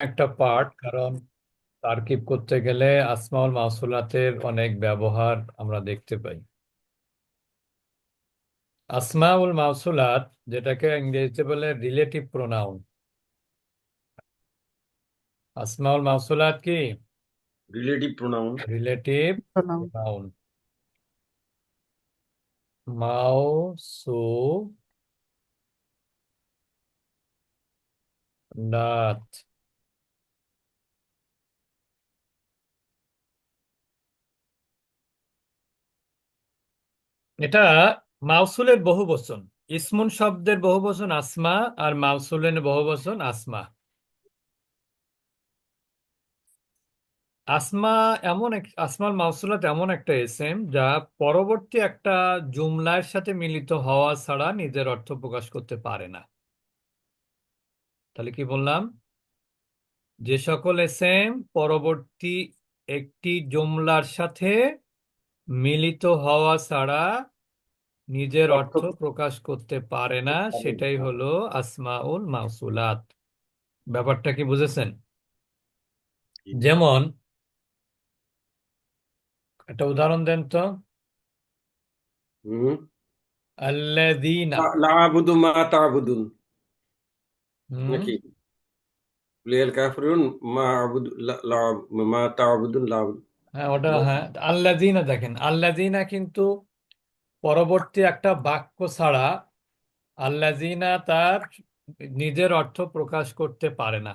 একটা পার্ট কারণ তারকিব করতে গেলে আসমাউল মাউসুলাতের অনেক ব্যবহার আমরা দেখতে পাই। আসমাউল মাউসুলাত যেটাকে ইংরেজিতে বলে রিলেটিভ প্রোনাউন আসমাউল মাউসুলাত কি? রিলেটিভ প্রোনাউন রিলেটিভ প্রোনাউন মাউসুলাত এটা মাউসুলের বহুবচন। ইসমুন শব্দের বহুবচন আসমা আর মাউসুলের বহুবচন আসমা। আসমা এমন এক আসমাল মাউসুলাত এমন একটা এসএম যা পরবর্তী একটা জুমলার সাথে মিলিত হওয়া ছাড়া নিজের অর্থ প্রকাশ করতে পারে না। তাহলে কি বললাম? যে সকল এসএম পরবর্তী একটি জুমলার সাথে মিলিত হওয়া ছাড়া নিজের অর্থ প্রকাশ করতে পারে না সেটাই হলো আসমাউল মাউসুলাত। ব্যাপারটা কি বুঝেছেন? যেমন একটা উদাহরণ দেন তো। আল্লাযীনা আবুদু মা তা'বুদুন। হুম। নাকি? লিয়াল কাফিরুন মা আবুদু লা লা- মা তা'বুদুন লা আবুদু। হ্যাঁ ওটা হ্যাঁ। আল্লাযীনা দেখেন, আল্লাযীনা কিন্তু পরবর্তী একটা বাক্য ছাড়া আল্লাযীনা তার নিজের অর্থ প্রকাশ করতে পারে না।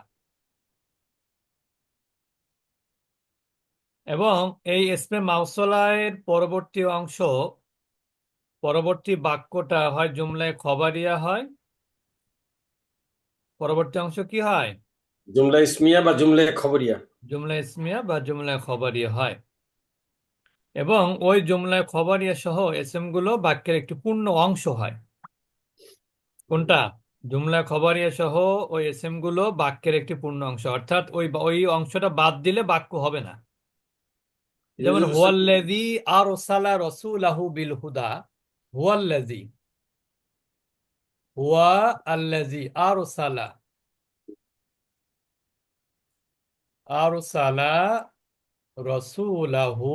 এবং এই ইসমে মাউসলায়ের পরবর্তী অংশ, পরবর্তী বাক্যটা হয় জুমলায় খবরিয়া হয়। পরবর্তী অংশ কি হয়? জুমলা ইসমিয়া বা জুমলা খবরিয়া? জুমলা ইসমিয়া বা জুমলা খবরিয়া হয়। এবং ওই জুমলায় খবরিয়া সহ এসএমগুলো বাক্যের একটি পূর্ণ অংশ হয়। কোনটা? জুমলা খবরিয়া সহ ওই এসএমগুলো বাক্যের একটি পূর্ণ অংশ। অর্থাৎ ওই ওই অংশটা বাদ দিলে বাক্য হবে না। যেমন হুয়াল্লাযী আরসালা রাসূলাহু বিল হুদা হুয়াল্লাযী হুয়া আল্লাযী আরসালা। আরসালা রাসূলাহু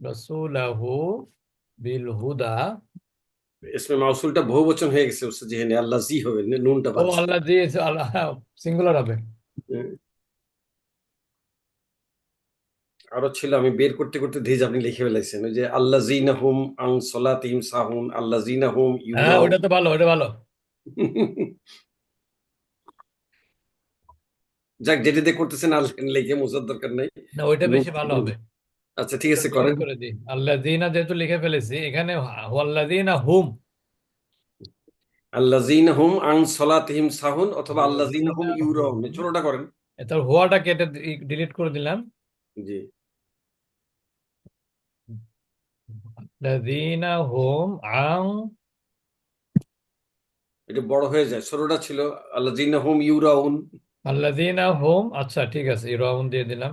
রাসূলাহু বিল হুদা ইসমে মাউসুলটা বহুবচন হয়ে গেছে উস্তাদ যেখানে আল্লাহ জি হবে নুনটা ও বাদ আল্লাযী আল্লাহ সিঙ্গুলার হবে। আরও ছিল আমি বের করতে করতে ধীজ আপনি লিখে ফেলাইছেন ওই যে আল্লাহ জিনা হুম আং সলাতিহিম সাহুন আল্লাহ জিনা হুম হ্যাঁ ওটা তো ভালো ওটা ভালো। যাক যেটাতে করতেছেন আল্লাহ লিখে মোজার দরকার নাই। না ওইটা বেশি ভালো হবে। আচ্ছা ঠিক আছে করেন। করে দিই। আল্লাযীনা যেহেতু লিখে ফেলেছি এখানে হুম। হুম সলাতিহিম সাহুন অথবা আল্লাহ জিনা হুম আল্লাযীনা ইউরাউন ছোটটা করেন। এটা হুয়াটা কেটে ডিলিট করে দিলাম। জি। আল্লাযীনা হুম আং এটা বড় হয়ে যায়। ছোটটা ছিল আল্লাহ হুম ইউরাউন। হুম আচ্ছা ঠিক আছে ইরাউন দিয়ে দিলাম।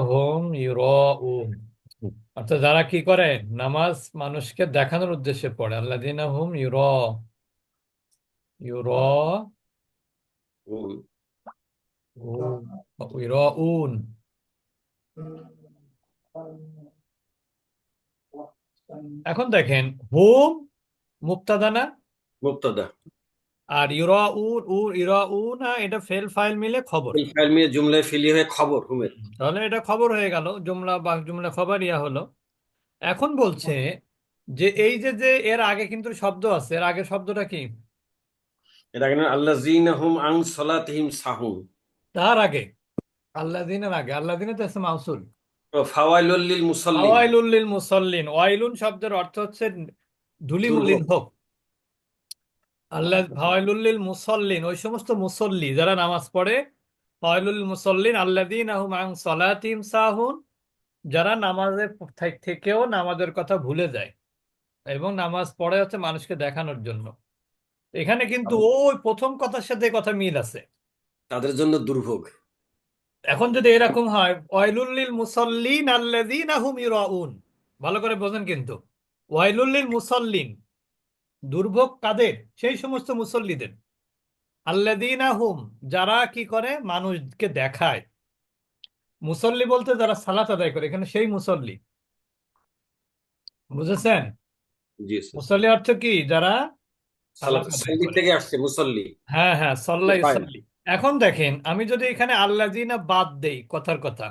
হুম ইউরাউন। অর্থাৎ যারা কি করে? নামাজ মানুষকে দেখানোর উদ্দেশ্যে পড়ে। আল্লাযীনা হুম ইউরা ইউরা। ইউরাউন। এখন দেখেন, হুম মুক্তাদা। না মুবতাদা আর ইউরাউন উ ইউরাউনা এটা ফেল ফাইল মিলে খবর। এই ফাইল মিয়ে জুমলায় ফেলি হয়ে খবর হুমের। তাহলে এটা খবর হয়ে গেল জুমলা বা জুমলা খবরিয়া হলো। এখন বলছে যে এই যে যে এর আগে কিন্তু শব্দ আছে এর আগের শব্দটা কি? এর আগে না আল্লাহ জিনা হুম আং সলাতিহিম সাহুন। তার আগে আল্লাহ দিনের আগে আল্লাহ দিনের তো আছে মাউসুল। ফাওয়াইলুল লিল মুসাল্লিন। ওয়াইলুল লিল মুসাল্লিন ওয়াইলুন শব্দের অর্থ হচ্ছে ধুলিমুলিন হোক। আল্লাহ ফাওয়াইলুল লিল মুসাল্লিন ওই সমস্ত মুসল্লি যারা নামাজ পড়ে ফাওয়াইলুল মুসাল্লিন আল্লাযীনা হুম আন সালাতিহিম সাহুন যারা নামাজের থেকেও নামাজের কথা ভুলে যায় এবং নামাজ পড়ে হচ্ছে মানুষকে দেখানোর জন্য। এখানে কিন্তু ওই প্রথম কথার সাথে কথা মিল আছে। তাদের জন্য দুর্ভোগ। এখন যদি এরকম হয় ওয়াইলুল লিল মুসাল্লিন আল্লাযীনা হুম ইউরাউন ভালো করে বোঝেন কিন্তু। ওয়াইলুল্লিল মুসল্লিন দুর্ভোগ কাদের? সেই সমস্ত মুসল্লিদের। আল্লাযীনা হুম যারা কি করে? মানুষকে দেখায়। মুসল্লি বলতে যারা সালাত আদায় করে এখানে সেই মুসল্লি। বুঝেছেন? মুসল্লি অর্থ কি? যারা থেকে আসছে মুসল্লি। হ্যাঁ হ্যাঁ সল্লা পায় এখন দেখেন আমি যদি এখানে আল্লাযীনা বাদ দেই কথার কথা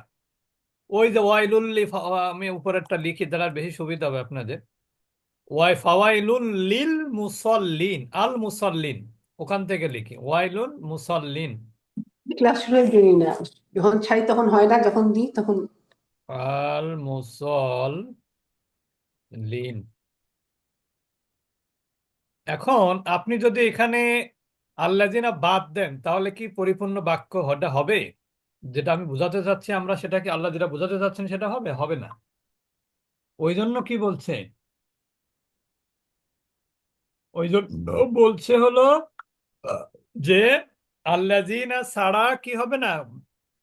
ওই যে ওয়াইলুল্লি আমি উপরেরটা লিখি তাহলে আর বেশি সুবিধা হবে আপনাদের। ওয়াই ফাওয়াইলুল লিল মুসল্লিন আল মুসল্লিন ওখান থেকে লিখি ওয়াইলুল মুসল্লিন। ক্লাস শুরু দিই না যখন ছাই তখন হয় না যখন দিই তখন। আল মুসল্লিন। এখন আপনি যদি এখানে আল্লাযিনা বাদ দেন তাহলে কি পরিপূর্ণ বাক্য হটা হবে? যেটা আমি বোঝাতে চাচ্ছি আমরা সেটাকে আল্লাহ যেটা বোঝাতে চাচ্ছেন সেটা হবে? হবে না। ওই জন্য কি বলছে? ওই জন্য বলছে হলো, যে আল্লাযিনা ছাড়া কি হবে না?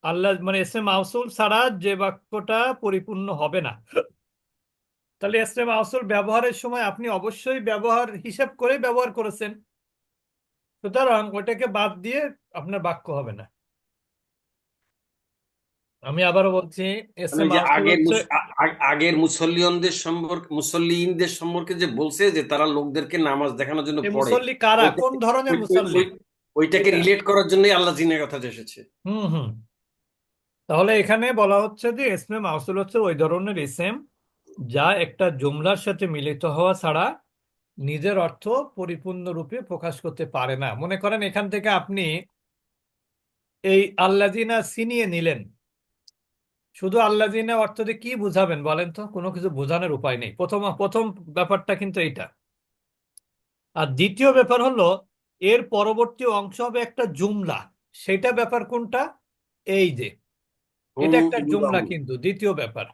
আল্লাহ মানে এসে মাউসুল ছাড়া যে বাক্যটা পরিপূর্ণ হবে না। তাহলে এসে মাউসুল ব্যবহারের সময় আপনি অবশ্যই ব্যবহার হিসাব করে ব্যবহার করেছেন। সুতরাং ওটাকে বাদ দিয়ে আপনার বাক্য হবে না। আমি আবারও বলছি এসে আগের হচ্ছে মুস- আ- আ- আগের মুসল্লিয়নদের সম্পর্কে মুসল্লিনদের সম্পর্কে যে বলছে যে তারা লোকদেরকে নামাজ দেখানোর জন্য পড়ে। মুসল্লি কারা? কোন ধরনের মুসল্লি? ওইটাকে রিলেট করার জন্যই আল্লাহ জিনের কথাটা এসেছে। হুম হুম। তাহলে এখানে বলা হচ্ছে যে ইসমে মাউসুল হচ্ছে ওই ধরনের ইসেম যা একটা জুমলার সাথে মিলিত হওয়া ছাড়া নিজের অর্থ পরিপূর্ণরূপে প্রকাশ করতে পারে না। মনে করেন এখান থেকে আপনি এই আল্লাযিনা ছিনিয়ে নিলেন। শুধু আল্লাযিনা অর্থ দিয়ে কি বুঝাবেন বলেন তো? কোনো কিছু বোঝানোর উপায় নেই। প্রথম প্রথম ব্যাপারটা কিন্তু এইটা। আর দ্বিতীয় ব্যাপার হলো এর পরবর্তী অংশ হবে একটা জুমলা। সেটা ব্যাপার কোনটা? এই যে এটা একটা জুমলা কিন্তু দ্বিতীয় ব্যাপার।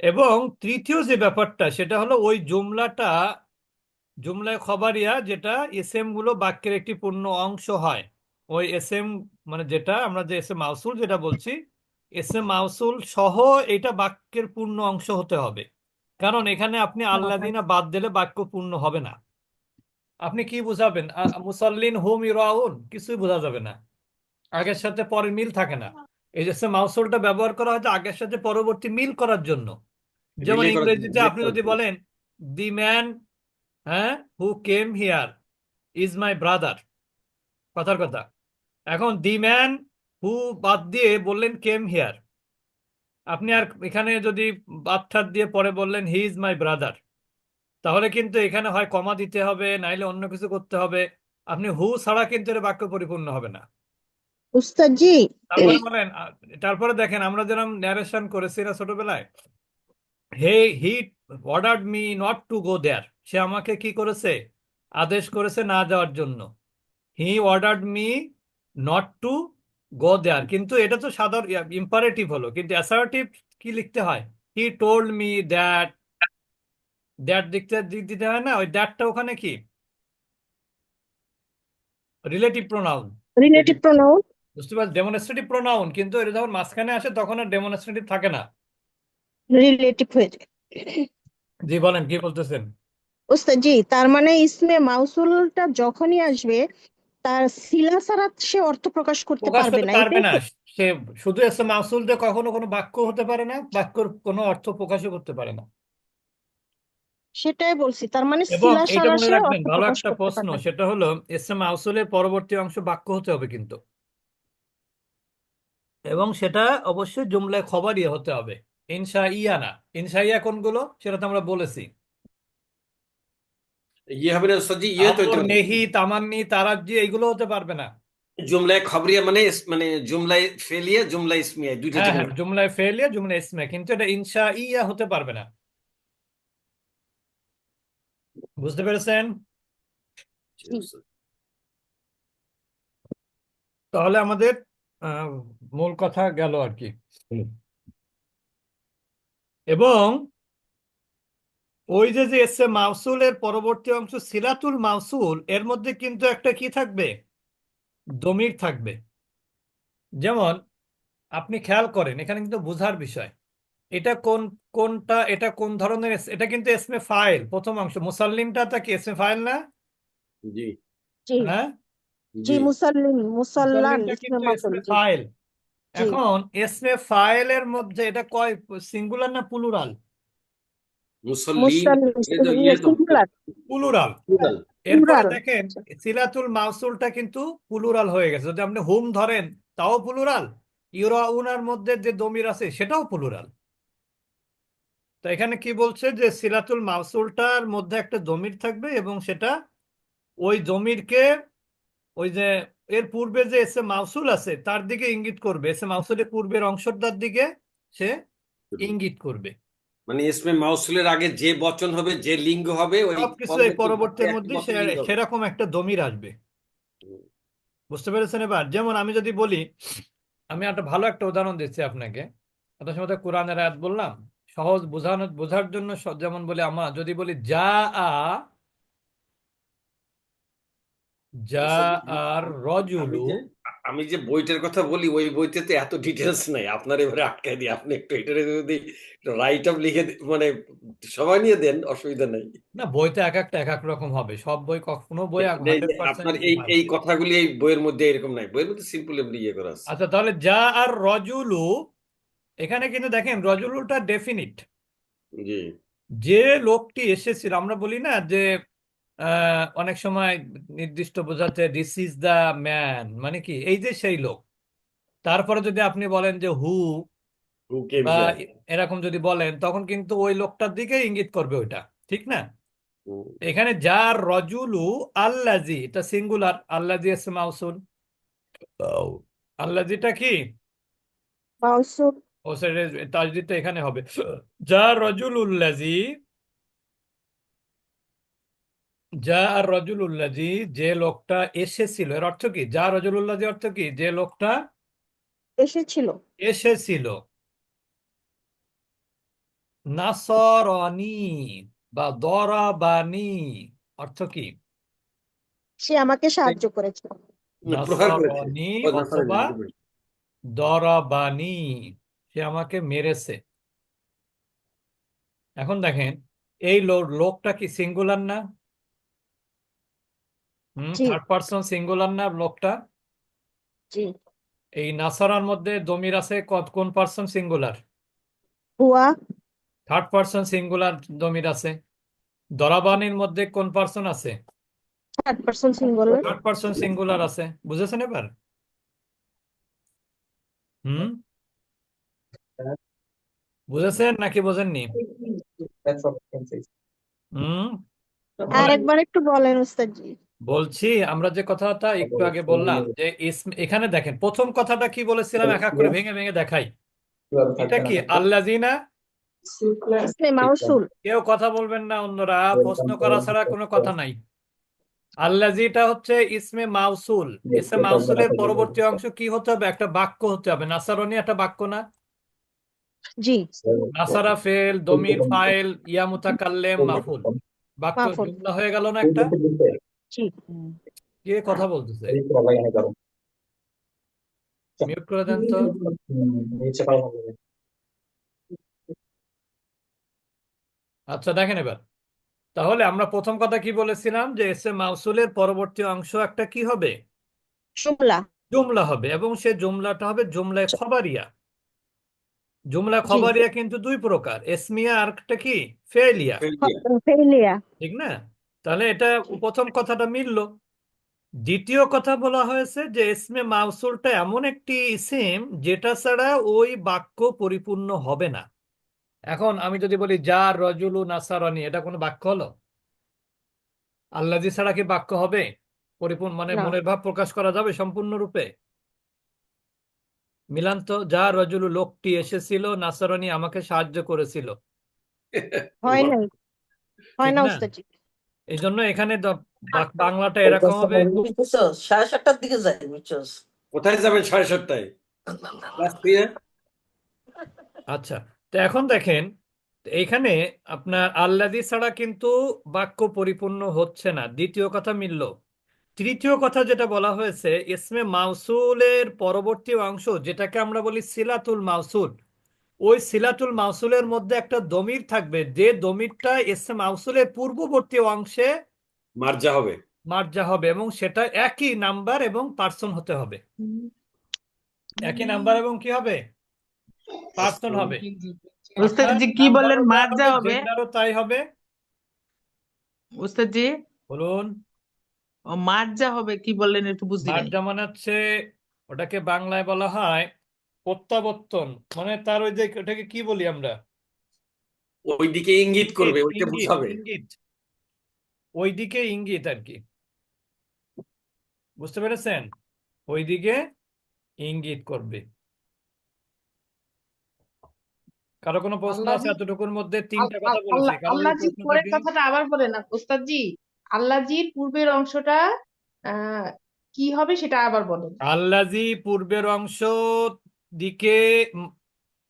এবং তৃতীয় যে ব্যাপারটা সেটা হলো ওই জুমলাটা জুমলায় খবরিয়া যেটা এসএমগুলো বাক্যের একটি পূর্ণ অংশ হয় ওই এসএম মানে যেটা আমরা যে এসএম মাউসুল যেটা বলছি এসএম মাউসুল সহ এটা বাক্যের পূর্ণ অংশ হতে হবে। কারণ এখানে আপনি আল্লাযিনা বাদ দিলে বাক্য পূর্ণ হবে না। আপনি কি বুঝাবেন? মুসাল্লিন হুম ইরাউন কিছুই বোঝা যাবে না। আগের সাথে পরে মিল থাকে না। এই যে মাউসুলটা ব্যবহার করা হয়তো আগের সাথে পরবর্তী মিল করার জন্য। যেমন ইংরেজিতে আপনি যদি বলেন দি ম্যান হ্যাঁ who came here is my brother. কথার কথা। এখন দি ম্যান হু বাদ দিয়ে বললেন কেম হিয়ার আপনি আর এখানে যদি বাদ দিয়ে পরে বললেন হি ইজ মাই ব্রাদার তাহলে কিন্তু এখানে হয় কমা দিতে হবে নাইলে অন্য কিছু করতে হবে। আপনি হু ছাড়া কিন্তু এর বাক্য পরিপূর্ণ হবে না। উস্তাদ জি তারপরে বলেন তারপরে দেখেন আমরা যেরকম ন্যারেশন করেছি না ছোটবেলায় he he ordered me not to go there সে আমাকে কি করেছে? আদেশ করেছে না যাওয়ার জন্য। He ordered me not to go there কিন্তু এটা তো সাধারণ ইম্পারেটিভ হলো। কিন্তু অ্যাসার্টিভ কি লিখতে হয়? He told me that that দিকতে দিক দিতে হয় না? ওই দ্যাটটা ওখানে কি? রিলেটিভ প্রোনাউন রিলেটিভ প্রোনাউন বুঝতে পারছি ডেমনস্ট্রেটিভ প্রোনাউন কিন্তু এটা যখন মাঝখানে আসে তখন আর ডেমনস্ট্রেটিভ থাকে না। রিলেটিভ হয়ে যায়। জি বলেন কি বলতেছেন? উস্তাদ জি তার মানে ইসমে মাউসুলটা যখনই আসবে তার সিলা ছাড়া সে অর্থ প্রকাশ করতে প্রকাশ পারবে করতে না পারবে এটাই না। তো? সে শুধু এসে মাসুল দিয়ে কখনো কোনো বাক্য হতে পারে না বাক্যর কোনো অর্থ প্রকাশও করতে পারে না। সেটাই বলছি তার মানে এবং সিলা এটা ছাড়া মনে সে রাখবেন অর্থ ভালো প্রকাশ একটা করতে প্রশ্ন পারবে না। সেটা হলো এসে মাউসুলের পরবর্তী অংশ বাক্য হতে হবে কিন্তু। এবং সেটা অবশ্যই জুমলায় খবরই হতে হবে। ইনশা ইয়া না ইনশা ইয়া কোনগুলো? সেটা তো আমরা বলেছি। ইয়ে হবে না সজি ইয়ে তো নেহি তামান্নি তারাজ্জি এইগুলো হতে পারবে না। জুমলায় খবরিয়া মানে মানে জুমলায় ফেলিয়া জুমলায় ইসমিয়া দুইটা হ্যাঁ হ্যাঁ জুমলায় ফেলিয়া জুমলা ইসমে কিন্তু এটা ইনশা ইয়া হতে পারবে না। বুঝতে পেরেছেন? তাহলে আমাদের আহ, মূল কথা গেল আর কি। এবং ওই যে যে এসে মাউসুলের পরবর্তী অংশ সিলাতুল মাউসুল এর মধ্যে কিন্তু একটা কি থাকবে? দমির থাকবে। যেমন আপনি খেয়াল করেন এখানে কিন্তু বোঝার বিষয়। এটা কোন কোনটা এটা কোন ধরনের এটা কিন্তু এসমে ফাইল প্রথম অংশ। মুসাল্লিমটা তা কি এসমে ফাইল না? জি। জি। হ্যাঁ জি। জি মুসাল্লিন ফাইল। এখন এসমে ফাইলের মধ্যে এটা কয় সিঙ্গুলার না প্লুরাল মুসল্লিন মুসাল্লিন এ তো ইয়ে তো সিঙ্গুলার প্লুরাল plural। এরপরে প্লুরাল দেখেন সিলাতুল মাউসুলটা কিন্তু প্লুরাল হয়ে গেছে। যদি আপনি হুম ধরেন তাও প্লুরাল ইউরাউনার মধ্যে যে দমির আছে সেটাও প্লুরাল তো এখানে কি বলছে যে সিলাতুল মাউসুলটার মধ্যে একটা দমির থাকবে এবং সেটা ওই দমিরকে ওই যে এর পূর্বে যে এসে মাউসুল আছে তার দিকে ইঙ্গিত করবে। এসে মাউসুলের পূর্বের অংশটার দিকে সে ইঙ্গিত করবে। মানে ইসমে মাউসুলের আগে যে বচন হবে যে লিঙ্গ হবে ওই সবকিছু এই পরবর্তীর মধ্যে। সেরকম একটা দমির আসবে। বুঝতে পেরেছেন এবার? যেমন আমি যদি বলি আমি একটা ভালো একটা উদাহরণ দিচ্ছি আপনাকে। একটা সময় কোরআনের আয়াত বললাম। সহজ বোঝানো বোঝার জন্য যেমন বলি আমার যদি বলি যা আ যা আর রজুলু আমি যে বইটার কথা বলি ওই বইতে তো এত ডিটেলস নাই। আপনার এবারে আটকায় দিই। আপনি একটু এটারে যদি রাইট আপ লিখে মানে সময় নিয়ে দেন অসুবিধা নেই। না বইতে এক একটা এক এক রকম হবে। সব বই কখনো বই আপনার এই এই কথাগুলি এই বইয়ের মধ্যে এরকম নাই। বইয়ের মধ্যে সিম্পল এমনি ইয়ে করা আছে। আচ্ছা তাহলে যা আর রজুলু এখানে কিন্তু দেখেন রজুলুটা ডেফিনিট জি। যে লোকটি এসেছিল আমরা বলি না যে অনেক সময় নির্দিষ্ট বোঝাতে দিস ইজ দ্য ম্যান মানে কি? এই যে সেই লোক। তারপরে যদি আপনি বলেন যে হু বা এরকম যদি বলেন তখন কিন্তু ওই লোকটার দিকে ইঙ্গিত করবে ওইটা। ঠিক না? এখানে যার রজুলু আল্লাজি এটা সিঙ্গুলার আল্লাজি এসে মাউসুল আল্লাজিটা কি? মাউসুল ও সেটা এখানে হবে। যা রজুলুল্লাজি যা আর রজুলুল্লাজি যে লোকটা এসেছিল এর অর্থ কি? যা রজুলুল্লাজি অর্থ কি? যে লোকটা এসেছিল। এসেছিল। নাসরনি বা দরাবানি অর্থ কি? সে আমাকে সাহায্য করেছে। নাসরনি অথবা দরাবানি সে আমাকে মেরেছে। এখন দেখেন এই লোকটা কি সিঙ্গুলার না? হুম জি। থার্ড পার্সন সিঙ্গুলার না লোকটা জি। এই নাসারার মধ্যে দমির আছে কত- কোন পার্সন সিঙ্গুলার হুয়া। থার্ড পার্সন সিঙ্গুলার দমির আছে। দরাবানির মধ্যে কোন পার্সন আছে? Third person singular third person singular আছে। বুঝেছেন এবার? হুম? বুঝেছেন নাকি বোঝেননি? হুম? আরেকবার একটু বলেন উস্তাদজি বলছি আমরা যে কথাটা একটু আগে বললাম যে ইসম- এখানে দেখেন প্রথম কথাটা কি বলেছিলাম? এক এক করে ভেঙে ভেঙে দেখাই। এটা কি? মাউসুল কেউ কথা বলবেন না অন্যরা প্রশ্ন করা ছাড়া কোনো কথা নাই। আল্লাযিটা হচ্ছে ইসমে মাউসুল। ইসমে মাউসুলের পরবর্তী অংশ কি হতে হবে? একটা বাক্য হতে হবে। নাসারনি একটা বাক্য না? জি। নাসারা ফেল দমির ফাইল ইয়া মুতাকাল্লেম মাফুল। বাক্য। হয়ে গেল না একটা? জি কে কথা বলতেছে? মিউট করে দেন তো। আচ্ছা দেখেন এবার। তাহলে আমরা প্রথম কথা কি বলেছিলাম? যে এসে মাউসুলের পরবর্তী অংশ একটা কি হবে? জুমলা। জুমলা হবে এবং সে জুমলাটা হবে জুমলায় খবরিয়া। জুমলা খবরিয়া কিন্তু দুই প্রকার। এসমিয়া আর একটা কি? ফেলিয়া ফেলিয়া ঠিক না? তাহলে এটা প্রথম কথাটা মিলল। দ্বিতীয় কথা বলা হয়েছে যে ইসমে মাউসুলটা এমন একটি ইসিম যেটা ছাড়া ওই বাক্য পরিপূর্ণ হবে না। এখন আমি যদি বলি যা রজুলু নাসারানি এটা কোনো বাক্য হলো? আল্লাজি ছাড়া কি বাক্য হবে? পরিপূর্ণ মানে মনের ভাব প্রকাশ করা যাবে সম্পূর্ণরূপে? মিলান তো যা রজুলু লোকটি এসেছিল নাসারানি আমাকে সাহায্য করেছিল। হয় নাই। হয় না না? এই জন্য এখানে বাক- বাংলাটা এরকম হবে। বুঝছস? সাড়ে সাতটার দিকে যাই বুঝছস? কোথায় যাবেন সাড়ে সাতটায়? আচ্ছা তো এখন দেখেন এইখানে আপনার আল্লাদি ছাড়া কিন্তু বাক্য পরিপূর্ণ হচ্ছে না। দ্বিতীয় কথা মিলল। তৃতীয় কথা যেটা বলা হয়েছে ইসমে মাউসুলের পরবর্তী অংশ যেটাকে আমরা বলি সিলাতুল মাউসুল ওই সিলাতুল মাউসুলের মধ্যে একটা দমির থাকবে। যে দমিরটা এসে মাউসুলের পূর্ববর্তী অংশে মার্জা হবে। মার্জা হবে এবং সেটা একই নাম্বার এবং পার্সন হতে হবে। একই নাম্বার এবং কি হবে? পার্সন হবে। উস্তাদজি কি বললেন? মার্জা হবে? তাই হবে। উস্তাদজি বলুন। ও মার্জা হবে কি বললেন? একটু বুঝলি নাই মার্জা মানে হচ্ছে ওটাকে বাংলায় বলা হয় প্রত্যাবর্তন। মানে তার ওই যে ওটাকে কি বলি আমরা? ওইদিকে ইঙ্গিত করবে ওইটা বুঝাবে। ইঙ্গিত। ওইদিকে ইঙ্গিত আর কি। বুঝতে পেরেছেন? ওইদিকে ইঙ্গিত করবে। কারও কোনো প্রশ্ন আছে? এতটুকুর মধ্যে তিনটা কথা বলেছি। আল্লাহ কারও যদি আল্লাহজির প্রশ্ন পরের কথাটা আবার বলেন না ওস্তাদজি। আল্লাহজির পূর্বের অংশটা আহ কি হবে সেটা আবার বলেন। আল্লাজি পূর্বের অংশ দিকে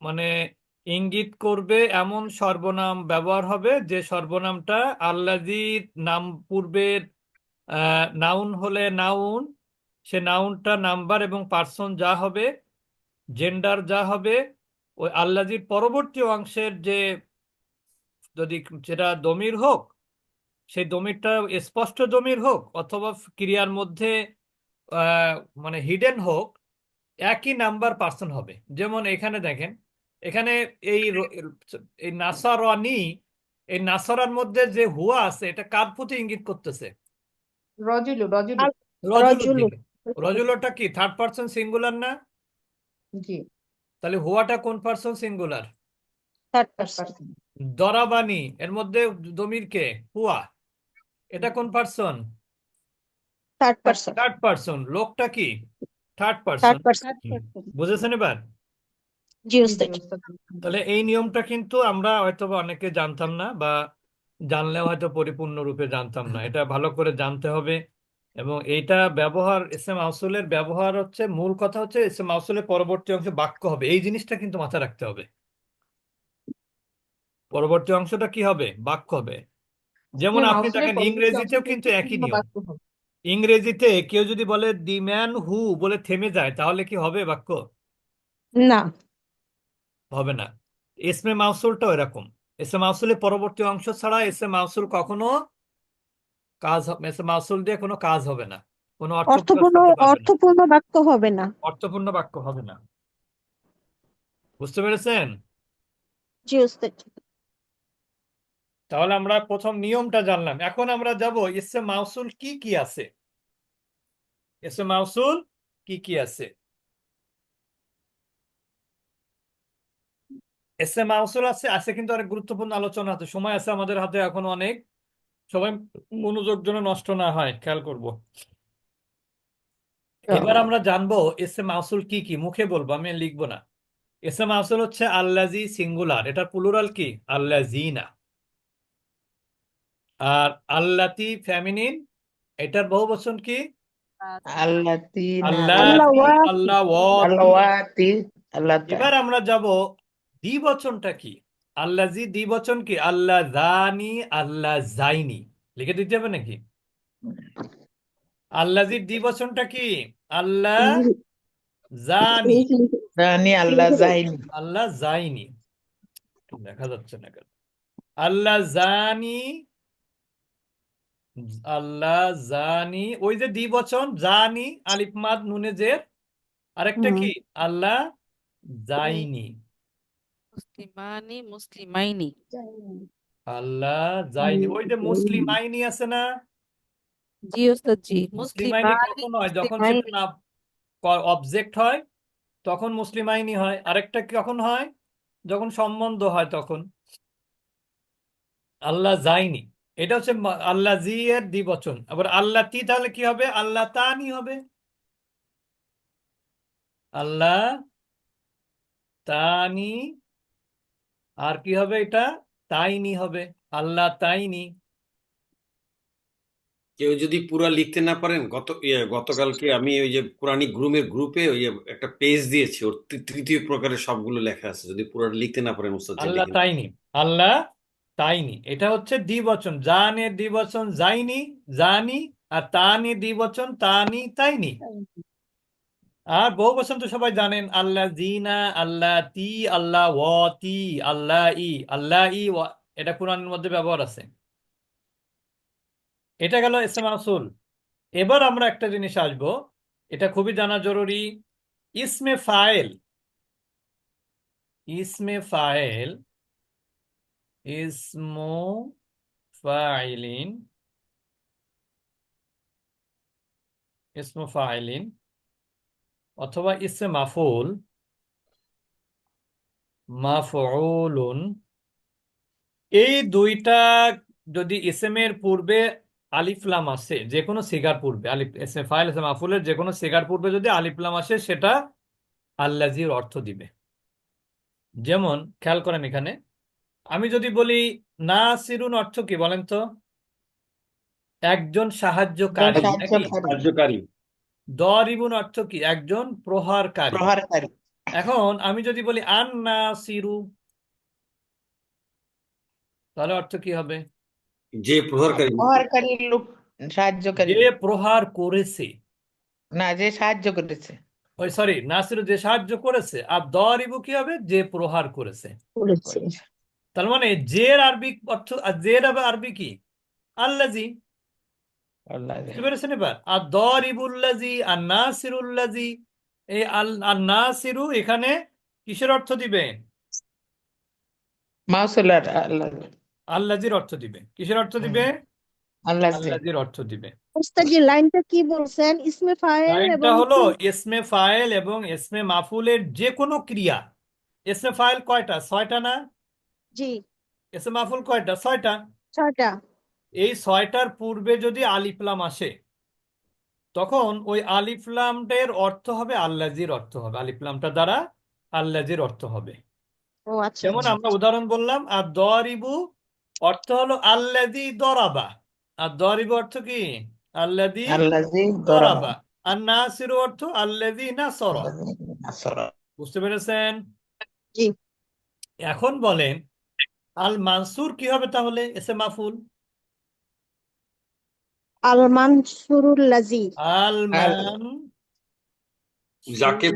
মানে ইঙ্গিত করবে এমন সর্বনাম ব্যবহার হবে যে সর্বনামটা আল্লাজির নাম পূর্বের নাউন হলে নাউন, সে নাউনটা নাম্বার এবং পার্সন যা হবে, জেন্ডার যা হবে, ওই আল্লাজির পরবর্তী অংশের যে যদি যেটা দমির হোক, সেই দমিরটা স্পষ্ট দমির হোক অথবা ক্রিয়ার মধ্যে মানে হিডেন হোক একই নাম্বার পার্সন হবে। যেমন এখানে দেখেন এখানে এই এই নাসারানি এই নাসারার মধ্যে যে হুয়া আছে এটা কার প্রতি ইঙ্গিত করতেছে? রজুলু রজুলু। রজুলটা কি থার্ড পার্সন সিঙ্গুলার না? জি। তাহলে হুয়াটা কোন পার্সন সিঙ্গুলার থার্ড পার্সন দরাবানি এর মধ্যে দমির কে? হুয়া। এটা কোন person third person third person লোকটা কি? থার্ড পার্সন বুঝেছেন এবার? জি তাহলে এই নিয়মটা কিন্তু আমরা হয়তো অনেকে জানতাম না বা জানলেও হয়তো পরিপূর্ণরূপে জানতাম না। এটা ভালো করে জানতে হবে। এবং এইটা ব্যবহার এস এম মাউসুলের ব্যবহার হচ্ছে মূল কথা হচ্ছে এস এম মাউসুলের পরবর্তী অংশে বাক্য হবে। এই জিনিসটা কিন্তু মাথায় রাখতে হবে। পরবর্তী অংশটা কি হবে? বাক্য হবে। যেমন আপনি দেখেন ইংরেজিতেও কিন্তু একই নিয়ম। ইংরেজিতে কেউ যদি বলে দি ম্যান হু বলে থেমে যায় তাহলে কি হবে বাক্য? না। হবে না। এসমে মাউসুলটাও এরকম। এসমে মাউসুলের পরবর্তী অংশ ছাড়া এসমে মাউসুল কখনো কাজ এসমে মাউসুল দিয়ে কোনো কাজ হবে না। কোনো অর্থ অর্থপূর্ণ অর্থপূর্ণ বাক্য হবে না। অর্থপূর্ণ বাক্য হবে না। বুঝতে পেরেছেন? জি তাহলে আমরা প্রথম নিয়মটা জানলাম। এখন আমরা যাব ইসে মাউসুল কি কি আছে? ইসে মাউসুল কি কি আছে? এসে মাউসুল আছে আছে কিন্তু অনেক গুরুত্বপূর্ণ আলোচনা আছে। সময় আছে আমাদের হাতে এখন অনেক। সবাই মনোযোগ যেন নষ্ট না হয় খেয়াল করব। এবার আমরা জানব এসে মাউসুল কি কি? মুখে বলব আমি লিখব না। এসে মাউসুল হচ্ছে আল্লাজি সিঙ্গুলার। এটার প্লুরাল কি? আল্লাজিনা আর আল্লাতি ফেমিনিন এটার কি? আল্লাতি। আল্লাওয়াতি। আল্লাওয়াতি আল্লাতা। এবার আমরা যাব দ্বিবচনটা কি? আল্লাজি দ্বিবচন কি? আল্লাহ জানি আল্লাহ জাইনি লিখে দিতে হবে নাকি? আল্লাজির দ্বিবচনটা কি? আল্লাহ জানি জানি আল্লাহ যাইনি আল্লাহ জাইনি দেখা যাচ্ছে না কেন? আল্লাহ জানি আল্লাহ জানি ওই যে দ্বিবচন জানি আলিফ মাদ নুনে জের। আরেকটা কি? আল্লাহ জাইনি মুসলিমানি মুসলিমাইনি। আল্লাহ যায়নি ওই যে মুসলিম আইনি আছে না? জি ওস্তাদ জি। মুসলিম আইনি কখন হয়? যখন সেটা অবজেক্ট হয় তখন মুসলিম আইনি হয়। আরেকটা কখন হয়? যখন সম্বন্ধ হয় তখন। আল্লাহ যায়নি এটা হচ্ছে আল্লাহ জি এর দ্বিবচন। আবার আল্লাহ তি তাহলে কি হবে? আল্লাহ তানি হবে। আল্লাহ তানি আর কি হবে এটা? তাইনি হবে। আল্লাহ তাইনি। কেউ যদি পুরা লিখতে না পারেন গত ইয়ে, গতকালকে আমি ওই যে কোরআনিক গ্রুমের গ্রুপে ওই যে একটা পেজ দিয়েছি ওর তৃতীয় প্রকারের সবগুলো লেখা আছে যদি পুরো লিখতে না পারেন আল্লাহ তাইনি। আল্লাহ তাইনি। এটা হচ্ছে দ্বিবচন। জানের দ্বিবচন যাইনি জানি আর তানি দ্বিবচন তানি তাইনি। আর বহু বচন তো সবাই জানেন আল্লাহ জিনা আল্লাহ তি আল্লাহ ওয়া তি আল্লাহ ই আল্লাহ ই এটা কোরআনের মধ্যে ব্যবহার আছে। এটা গেল ইসলাম আসল এবার আমরা একটা জিনিস আসব এটা খুবই জানা জরুরি। ইসমে ফাইল ইসমে ফাইল ইসমো ফাইলিন ইসমো ফাইলিন অথবা ইসমে মাফুল মাফউলুন এই দুইটা যদি ইসেমের পূর্বে আলিফ লাম আসে যে কোনো সিগার পূর্বে, আলিফ, ইসমে ফাইল, ইসমে মাফুলের যে কোনো সিগার পূর্বে যদি আলিফলাম আসে, সেটা আল্লাজির অর্থ দিবে। যেমন, খেয়াল করেন এখানে আমি যদি বলি নাসিরুন অর্থ কি বলেন তো? একজন সাহায্যকারী সাহায্যকারী। দরিবুন অর্থ কি? একজন প্রহারকারী। প্রহারকারী। এখন আমি যদি বলি আন নাসিরু তাহলে অর্থ কি হবে? যে প্রহারকারী। প্রহারকারী লোক সাহায্যকারী যে প্রহার করেছে। না যে সাহায্য করেছে। ওই সরি নাসিরু যে সাহায্য করেছে আর দরিবু কি হবে? যে প্রহার করেছে। করেছে। তার মানে জের আরবি অর্থ জের আরবি কি? আল্লাজি বুঝতে পেরেছেন এবার? আর দরিবুল্লাজি আর নাসিরুল্লাজি এই আর নাসিরু এখানে কিসের অর্থ দিবে মাউসুল আল্লাজির অর্থ দিবে কিসের অর্থ দিবে আল্লাহ আল্লাজির অর্থ দিবে লাইনটা কি বলছেন? ইসমে ফাইল লাইনটা এবং হলো ইসমে ফাইল এবং ইসমে মাফুলের যে কোনো ক্রিয়া। ইসমে ফাইল কয়টা? ছয়টা না? জি। ইসমে মাফুল কয়টা? ছয়টা? ছয়টা। এই ছয়টার পূর্বে যদি আলিফলাম আসে তখন ওই আলিফলামটার অর্থ হবে আল্লাজির অর্থ হবে। আলিফলামটা দ্বারা আল্লাজির অর্থ হবে। ও আচ্ছা যেমন আচ্ছা। আমরা উদাহরণ বললাম আর দরিবু অর্থ হলো আল্লাদি দরাবা। আর দরিবু অর্থ কি? আল্লাদি আল্লাহ দরাবা। আর নাসিরু অর্থ আল্লাদি নাসরা। বুঝতে পেরেছেন? জি। এখন বলেন আল মানসুর কি হবে তাহলে? এসে মাফুল? আল মানসুরুল্লাজি আল মান যাকে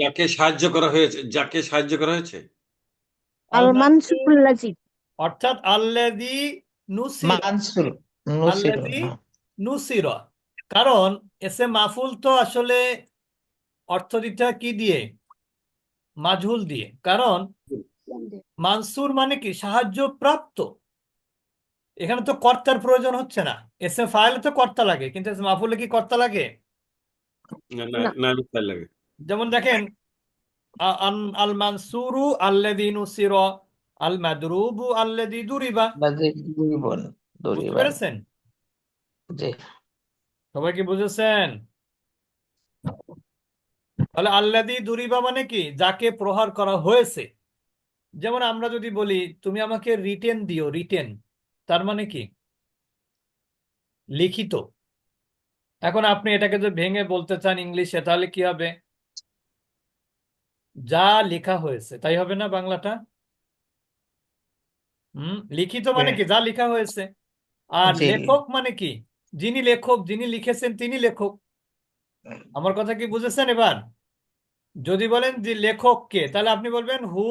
যাকে সাহায্য করা হয়েছে যাকে সাহায্য করা হয়েছে? আল আল মানসুর মানসুরুল্লাজি অর্থাৎ আল্লাদি নুসির। মানসুর নসির নুসির। কারণ এসে মাফুল তো আসলে অর্থ দিতে কি দিয়ে? মাজহুল দিয়ে। কারণ মানসুর মানে কি? সাহায্য প্রাপ্ত এখানে তো কর্তার প্রয়োজন হচ্ছে না। এসে ফাইলে তো কর্তা লাগে কিন্তু এসে মাফুলে কি কর্তা লাগে? যেমন দেখেন আল মানসুরু নুসির আল মাদরুবু আল্লাযী দুরিবা বুঝতে পেরেছেন? সবাই কি বুঝেছেন? তাহলে আল্লাযী দুরিবা মানে কি? যাকে প্রহার করা হয়েছে। যেমন আমরা যদি বলি তুমি আমাকে রিটেন দিও রিটেন তার মানে কি? লিখিত। এখন আপনি এটাকে যদি ভেঙে বলতে চান ইংলিশে তাহলে কি হবে? যা লেখা হয়েছে তাই হবে না বাংলাটা? হুম লিখিত মানে হ্যাঁ। কি? যা লেখা হয়েছে। আর লেখক মানে কি? যিনি লেখক যিনি লিখেছেন তিনি লেখক। আমার কথা কি বুঝেছেন এবার? যদি বলেন যে লেখক কে তাহলে আপনি বলবেন হু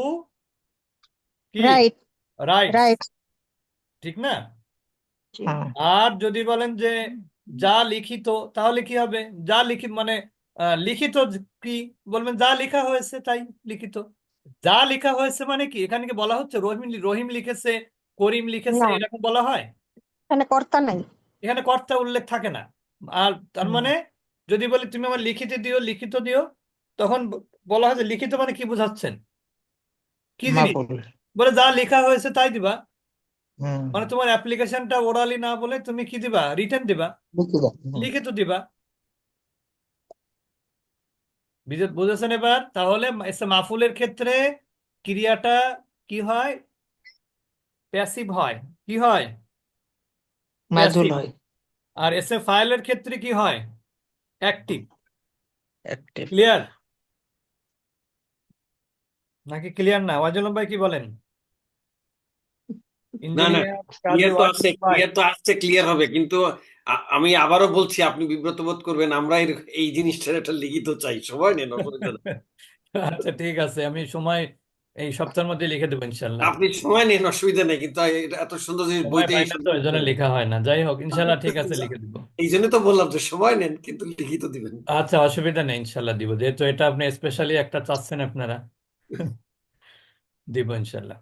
কি? রাইট রাইট রাইট ঠিক না? হ্যাঁ। আর যদি বলেন যে যা লিখিত তাহলে কি হবে? যা লিখি মানে আহ, লিখিত কি? বলবেন যা লেখা হয়েছে তাই লিখিত। যা লেখা হয়েছে মানে কি? এখানে কি বলা হচ্ছে? রহিম রহিম লিখেছে করিম লিখেছে না। এরকম বলা হয়? এখানে কর্তা নাই। এখানে কর্তা উল্লেখ থাকে না। আর তার হুম। মানে যদি বলি তুমি আমার লিখিত দিও লিখিত দিও তখন ব- বলা হয় যে লিখিত মানে কি বোঝাচ্ছেন? কি জিনিস? বলে যা লেখা হয়েছে তাই দিবা। মানে তোমার অ্যাপ্লিকেশনটা ওরালি না বলে তুমি কি দিবা? রিটার্ন দিবা। লিখে। লিখিত দিবা। বুঝে- বুঝেছেন এবার? তাহলে এসে মাফুলের ক্ষেত্রে ক্রিয়াটা কি হয়? প্যাসিভ হয়। কি হয়? হয়। আর এসে ফাইলের ক্ষেত্রে কি হয়? অ্যাক্টিভ অ্যাক্টিভ ক্লিয়ার নাকি ক্লিয়ার না? ওয়াজুল ভাই কি বলেন? না না ক্লিয়ার তো ভাই। ক্লিয়ার তো আসছে ক্লিয়ার হবে কিন্তু আমি আবারও বলছি আপনি বিব্রত বোধ করবেন আমরা এই জিনিসটার একটা লিখিত চাই। সময় নেন আচ্ছা ঠিক আছে আমি সময় এই সপ্তাহের মধ্যে লিখে দেবো ইনশাল্লাহ আপনি সময় নেন অসুবিধা নেই কিন্তু এত সুন্দর জিনিস বইতে এই জন্য লেখা হয় না। যাই হোক ইনশাল্লাহ ঠিক আছে লিখে দিব। এই জন্য তো বললাম যে সময় নেন কিন্তু লিখিত দিবেন। আচ্ছা অসুবিধা নেই ইনশাল্লাহ দিব। যেহেতু এটা আপনি স্পেশালি একটা চাচ্ছেন আপনারা। দিব ইনশাল্লাহ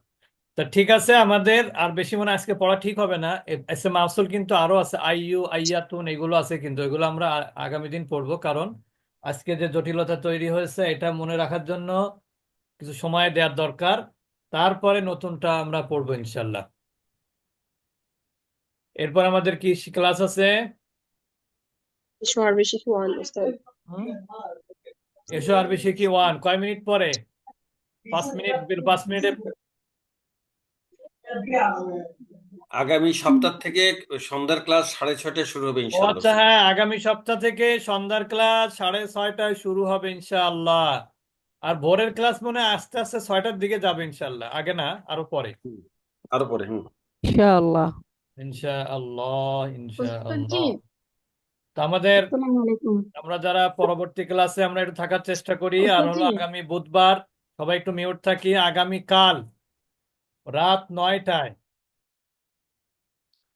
তা ঠিক আছে আমাদের আর বেশি মনে আজকে পড়া ঠিক হবে না। এস এ মাসুল কিন্তু আরও আছে আইইউ আইয়াতুন এগুলো আছে কিন্তু এগুলো আমরা আগামী দিন পড়ব। কারণ আজকে যে জটিলতা তৈরি হয়েছে এটা মনে রাখার জন্য কিছু সময় দেওয়ার দরকার। তারপরে নতুনটা আমরা পড়ব ইনশাল্লাহ এরপর আমাদের কি ক্লাস আছে? এসো আরবি শিখি ওয়ান এসো আরবি শিখি ওয়ান। কয় মিনিট পরে পাঁচ মিনিট পাঁচ মিনিটে আগামী সপ্তাহ থেকে সন্ধ্যার ক্লাস সাড়ে ছয়টায় শুরু হবে ইনশাআল্লাহ। আচ্ছা হ্যাঁ আগামী সপ্তাহ থেকে সন্ধ্যার ক্লাস সাড়ে ছয়টায় শুরু হবে ইনশাআল্লাহ। আর ভোরের ক্লাস মনে হয় আস্তে আস্তে ছয়টার দিকে যাবে ইনশাআল্লাহ। আগে না আরও পরে? আরও পরে হুম। ইনশাআল্লাহ। ইনশাআল্লাহ ইনশাআল্লাহ। তো আমাদের আমরা যারা পরবর্তী ক্লাসে আমরা একটু থাকার চেষ্টা করি আর হলো আগামী বুধবার সবাই একটু মিউট থাকি। আগামী কাল রাত নয়টায়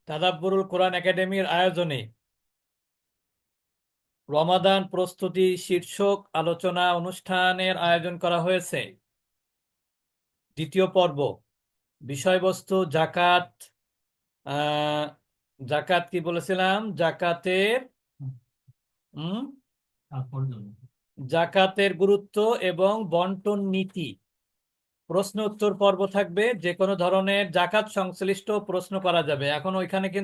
তাদাব্বুরুল কোরআন একাডেমির আয়োজনে রমাদান প্রস্তুতি শীর্ষক আলোচনা অনুষ্ঠানের আয়োজন করা হয়েছে। দ্বিতীয় পর্ব, বিষয়বস্তু, জাকাত জাকাত কি বলেছিলাম? জাকাতের, হুম? জাকাতের গুরুত্ব এবং বন্টন নীতি। প্রশ্ন উত্তর পর্ব থাকবে যে কোনো ধরনের জাকাত সংশ্লিষ্ট প্রশ্ন করা যাবে। এখন ওইখানে কিন্তু